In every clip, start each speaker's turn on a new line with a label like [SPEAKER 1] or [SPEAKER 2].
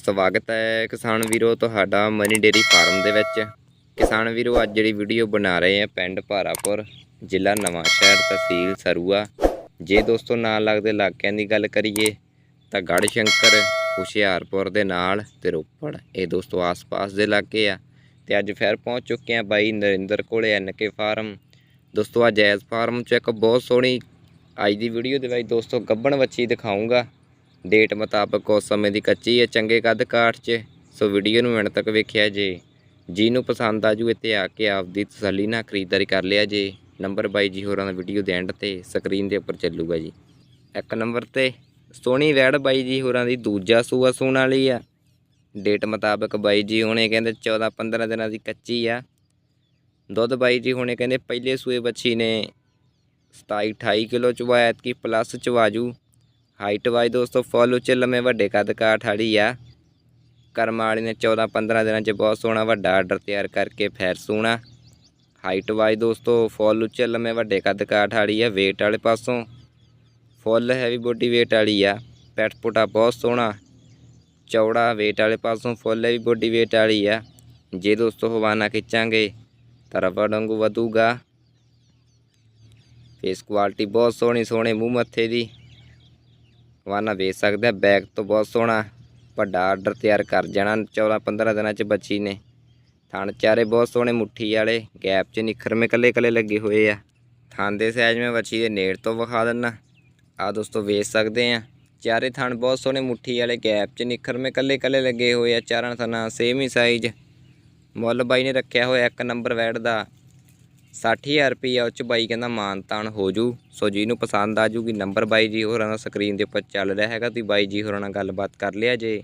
[SPEAKER 1] ਸਵਾਗਤ ਹੈ ਕਿਸਾਨ ਵੀਰੋ, ਤੁਹਾਡਾ ਮਨੀ ਡੇਰੀ ਫਾਰਮ ਦੇ ਵਿੱਚ। ਕਿਸਾਨ ਵੀਰੋ, ਅੱਜ ਜਿਹੜੀ ਵੀਡੀਓ ਬਣਾ ਰਹੇ ਆ ਪਿੰਡ ਭਾਰਾਪੁਰ, ਜ਼ਿਲ੍ਹਾ ਨਵਾਂਸ਼ਹਿਰ ਤਹਿਸੀਲ ਸਰੂਆ। ਜੇ ਦੋਸਤੋ ਨਾਲ ਲੱਗਦੇ ਇਲਾਕਿਆਂ ਦੀ ਗੱਲ ਕਰੀਏ, ਤਾਂ ਗੜ੍ਹ ਸ਼ੰਕਰ ਹੁਸ਼ਿਆਰਪੁਰ ਦੇ ਨਾਲ ਤੇ ਰੋਪੜ, ਇਹ ਦੋਸਤੋ ਆਸ-ਪਾਸ ਦੇ ਇਲਾਕੇ ਆ। ਤੇ ਅੱਜ ਫਿਰ ਪਹੁੰਚ ਚੁੱਕੇ ਆ ਬਾਈ ਨਰਿੰਦਰ ਕੋਲੇ ਐਨਕੇ ਫਾਰਮ। ਦੋਸਤੋ, ਅੱਜ ਜੈਜ਼ ਫਾਰਮ ਚ ਇੱਕ ਬਹੁਤ ਸੋਹਣੀ ਅੱਜ ਦੀ ਵੀਡੀਓ ਦੇ ਵਿੱਚ ਦੋਸਤੋ, ਗੱਬਣ ਵੱਛੀ ਦਿਖਾਉਂਗਾ ਡੇਟ ਮੁਤਾਬਕ ਉਸ ਸਮੇਂ ਦੀ ਕੱਚੀ ਹੈ ਚੰਗੇ ਕੱਦ ਕਾਠ 'ਚ। ਸੋ ਵੀਡੀਓ ਨੂੰ ਐਂਡ ਤੱਕ ਵੇਖਿਆ ਜੇ। ਜਿਹਨੂੰ ਪਸੰਦ ਆ ਜੂ ਇੱਥੇ ਆ ਕੇ ਆਪਦੀ ਤਸੱਲੀ ਨਾਲ ਖਰੀਦਦਾਰੀ ਕਰ ਲਿਆ ਜੇ। ਨੰਬਰ ਬਾਈ ਜੀ ਹੋਰਾਂ ਦਾ ਵੀਡੀਓ ਦੇ ਐਂਡ ਤੇ ਸਕਰੀਨ ਦੇ ਉੱਪਰ ਚੱਲੂਗਾ ਜੀ। ਇੱਕ ਨੰਬਰ ਤੇ ਸੋਹਣੀ ਵੈੜ ਬਾਈ ਜੀ ਹੋਰਾਂ ਦੀ ਦੂਜਾ ਸੂਆ ਸੂਣ ਵਾਲੀ ਆ। ਡੇਟ ਮੁਤਾਬਕ ਬਾਈ ਜੀ ਹੁਣੇ ਕਹਿੰਦੇ 14 15 ਦਿਨਾਂ ਦੀ ਕੱਚੀ ਆ। ਦੁੱਧ ਬਾਈ ਜੀ ਹੁਣੇ ਕਹਿੰਦੇ ਪਹਿਲੇ ਸੂਏ ਬੱਚੀ ਨੇ 27 28 ਕਿਲੋ ਚਵਾਇਆ ਕਿ ਪਲੱਸ ਚਵਾਜੂ ਹਾਈਟ ਵਾਈਜ਼ ਦੋਸਤੋ ਫੁੱਲ ਉੱਚੇ ਲੰਮੇ ਵੱਡੇ ਕੱਦ ਕਾਠ ਵਾਲੀ ਆ। ਕਰਮ ਵਾਲੀ ਨੇ 14 15 ਦਿਨਾਂ 'ਚ ਬਹੁਤ ਸੋਹਣਾ ਵੱਡਾ ਆਰਡਰ ਤਿਆਰ ਕਰਕੇ ਫੈਰ ਸੂਣਾ। ਹਾਈਟ ਵਾਈਜ਼ ਦੋਸਤੋ ਫੁੱਲ ਉੱਚੇ ਲੰਮੇ ਵੱਡੇ ਕੱਦ ਕਾਠ ਵਾਲੀ ਆ, weight ਵਾਲੇ ਪਾਸੋਂ। ਫੁੱਲ ਹੈਵੀ ਬੋਡੀ weight ਵਾਲੀ ਆ ਪੈਟ ਪੁਟਾ ਬਹੁਤ ਸੋਹਣਾ। ਚੌੜਾ weight ਵਾਲੇ ਪਾਸੋਂ ਫੁੱਲ ਹੈਵੀ ਬੋਡੀ weight ਵਾਲੀ ਆ। ਜੇ ਦੋਸਤੋ ਹਵਾਨਾ ਖਿੱਚਾਂਗੇ, ਤਾਂ ਰਬੜ ਵਾਂਗੂ ਵਧੂਗਾ। ਫੇਸ ਕੁਆਲਿਟੀ ਬਹੁਤ ਸੋਹਣੀ, ਸੋਹਣੇ ਮੂੰਹ ਮੱਥੇ ਦੀ। ਵਾਨਾ ਵੇਚ ਸਕਦੇ ਆ। ਬੈਗ ਤੋਂ ਬਹੁਤ ਸੋਹਣਾ ਵੱਡਾ ਆਰਡਰ ਤਿਆਰ ਕਰ ਜਾਣਾ। 14 15 ਦਿਨਾਂ ਚ ਬੱਚੀ ਨੇ। ਥਣ ਚਾਰੇ ਬਹੁਤ ਸੋਹਣੇ ਮੁੱਠੀ ਵਾਲੇ, ਗੈਪ ਚ ਨਿਖਰਮੇ ਕੱਲੇ ਕੱਲੇ ਲੱਗੇ ਹੋਏ ਆ। ਥਣ ਦੇ ਸਾਈਜ਼ ਮੈਂ ਬੱਚੀ ਦੇ ਨੇੜ ਤੋਂ ਵਿਖਾ ਦਿੰਨਾ। ਆ ਦੋਸਤੋ ਵੇਚ ਸਕਦੇ ਆ। ਚਾਰੇ ਥਣ ਬਹੁਤ ਸੋਹਣੇ ਮੁੱਠੀ ਵਾਲੇ, ਗੈਪ ਚ ਨਿਖਰਮੇ ਕੱਲੇ ਕੱਲੇ ਲੱਗੇ ਹੋਏ ਆ। ਚਾਰਾਂ ਥਣਾ ਸੇਮ ਹੀ ਸਾਈਜ਼ ਮੁੱਲ ਬਾਈ ਨੇ ਰੱਖਿਆ ਹੋਇਆ ਇੱਕ ਨੰਬਰ ਵੈਟ ਦਾ। 60000 ਰੁਪਈਆ ਉੱਚ ਬਾਈ ਕਹਿੰਦਾ ਮਾਨ ਤਾਨ ਹੋ ਜੂ। ਸੋ ਜਿਹਨੂੰ ਪਸੰਦ ਆ ਜੂਗੀ ਨੰਬਰ ਬਾਈ ਜੀ ਹੋਰਾਂ ਦਾ ਸਕਰੀਨ ਦੇ ਉੱਪਰ ਚੱਲ ਰਿਹਾ ਹੈਗਾ। ਤੁਸੀਂ ਬਾਈ ਜੀ ਹੋਰਾਂ ਨਾਲ ਗੱਲਬਾਤ ਕਰ ਲਿਆ ਜੇ।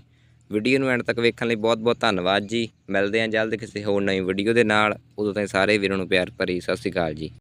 [SPEAKER 1] ਵੀਡੀਓ ਨੂੰ ਐਂਡ ਤੱਕ ਵੇਖਣ ਲਈ ਬਹੁਤ ਬਹੁਤ ਧੰਨਵਾਦ ਜੀ। ਮਿਲਦੇ ਹਾਂ ਜਲਦ ਕਿਸੇ ਹੋਰ ਨਵੀਂ ਵੀਡੀਓ ਦੇ ਨਾਲ। ਉਦੋਂ ਤਾਈਂ ਸਾਰੇ ਵੀਰਾਂ ਨੂੰ ਪਿਆਰ ਭਰੀ ਸਤਿ ਸ਼੍ਰੀ ਅਕਾਲ ਜੀ।